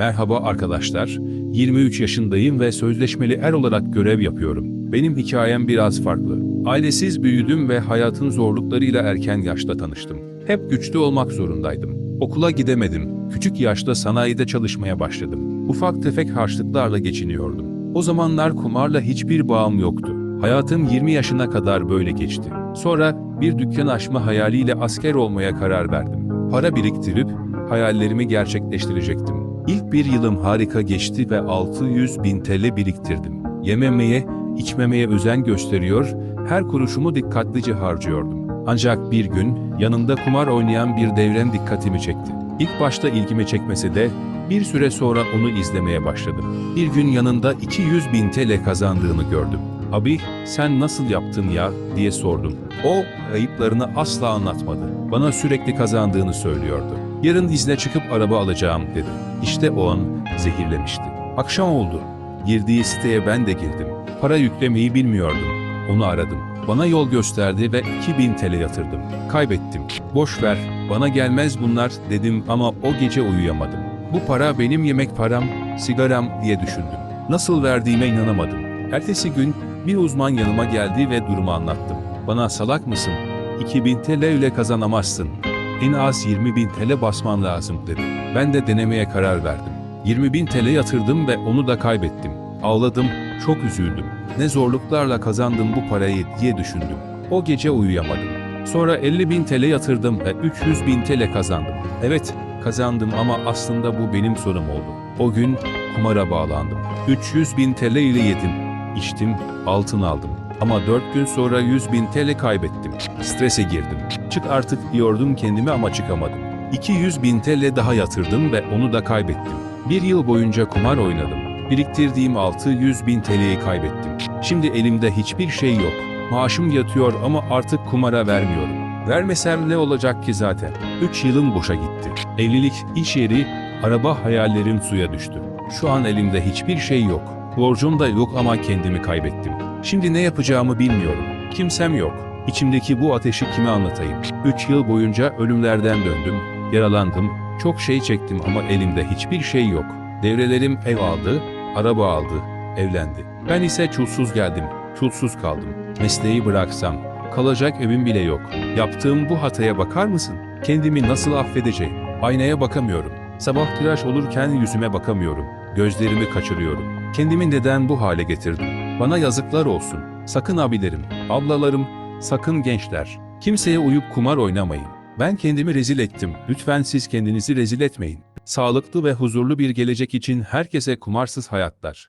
Merhaba arkadaşlar, 23 yaşındayım ve sözleşmeli er olarak görev yapıyorum. Benim hikayem biraz farklı. Ailesiz büyüdüm ve hayatın zorluklarıyla erken yaşta tanıştım. Hep güçlü olmak zorundaydım. Okula gidemedim. Küçük yaşta sanayide çalışmaya başladım. Ufak tefek harçlıklarla geçiniyordum. O zamanlar kumarla hiçbir bağım yoktu. Hayatım 20 yaşına kadar böyle geçti. Sonra bir dükkan açma hayaliyle asker olmaya karar verdim. Para biriktirip hayallerimi gerçekleştirecektim. İlk bir yılım harika geçti ve 600 bin TL biriktirdim. Yememeye, içmemeye özen gösteriyor, her kuruşumu dikkatlice harcıyordum. Ancak bir gün yanında kumar oynayan bir devrem dikkatimi çekti. İlk başta ilgimi çekmese de bir süre sonra onu izlemeye başladım. Bir gün yanında 200 bin TL kazandığını gördüm. Abi sen nasıl yaptın ya diye sordum. O ayıplarını asla anlatmadı. Bana sürekli kazandığını söylüyordu. Yarın izne çıkıp araba alacağım dedi. İşte o an zehirlemişti. Akşam oldu. Girdiği siteye ben de girdim. Para yüklemeyi bilmiyordum. Onu aradım. Bana yol gösterdi ve 2000 TL yatırdım. Kaybettim. Boş ver, bana gelmez bunlar dedim ama o gece uyuyamadım. Bu para benim yemek param, sigaram diye düşündüm. Nasıl verdiğime inanamadım. Ertesi gün bir uzman yanıma geldi ve durumu anlattım. Bana salak mısın? 2000 TL ile kazanamazsın. En az 20 bin TL basman lazım dedi. Ben de denemeye karar verdim. 20 bin TL yatırdım ve onu da kaybettim. Ağladım, çok üzüldüm. Ne zorluklarla kazandım bu parayı diye düşündüm. O gece uyuyamadım. Sonra 50 bin TL yatırdım ve 300 bin TL kazandım. Evet, kazandım ama aslında bu benim sorunum oldu. O gün kumara bağlandım. 300 bin TL ile yedim, içtim, altın aldım. Ama 4 gün sonra 100 bin TL kaybettim. Strese girdim. Çık artık diyordum kendime ama çıkamadım. 200 bin TL daha yatırdım ve onu da kaybettim. Bir yıl boyunca kumar oynadım. Biriktirdiğim 600 bin TL'yi kaybettim. Şimdi elimde hiçbir şey yok. Maaşım yatıyor ama artık kumara vermiyorum. Vermesem ne olacak ki zaten? 3 yılım boşa gitti. Evlilik, iş yeri, araba hayallerim suya düştü. Şu an elimde hiçbir şey yok. Borcum da yok ama kendimi kaybettim. Şimdi ne yapacağımı bilmiyorum. Kimsem yok. İçimdeki bu ateşi kime anlatayım? 3 yıl boyunca ölümlerden döndüm, yaralandım, çok şey çektim ama elimde hiçbir şey yok. Devrelerim ev aldı, araba aldı, evlendi. Ben ise çulsuz geldim, çulsuz kaldım. Mesleği bıraksam, kalacak evim bile yok. Yaptığım bu hataya bakar mısın? Kendimi nasıl affedeceğim? Aynaya bakamıyorum. Sabah tıraş olurken yüzüme bakamıyorum. Gözlerimi kaçırıyorum. Kendimi neden bu hale getirdim? Bana yazıklar olsun. Sakın abilerim, ablalarım, sakın gençler. Kimseye uyup kumar oynamayın. Ben kendimi rezil ettim. Lütfen siz kendinizi rezil etmeyin. Sağlıklı ve huzurlu bir gelecek için herkese kumarsız hayatlar.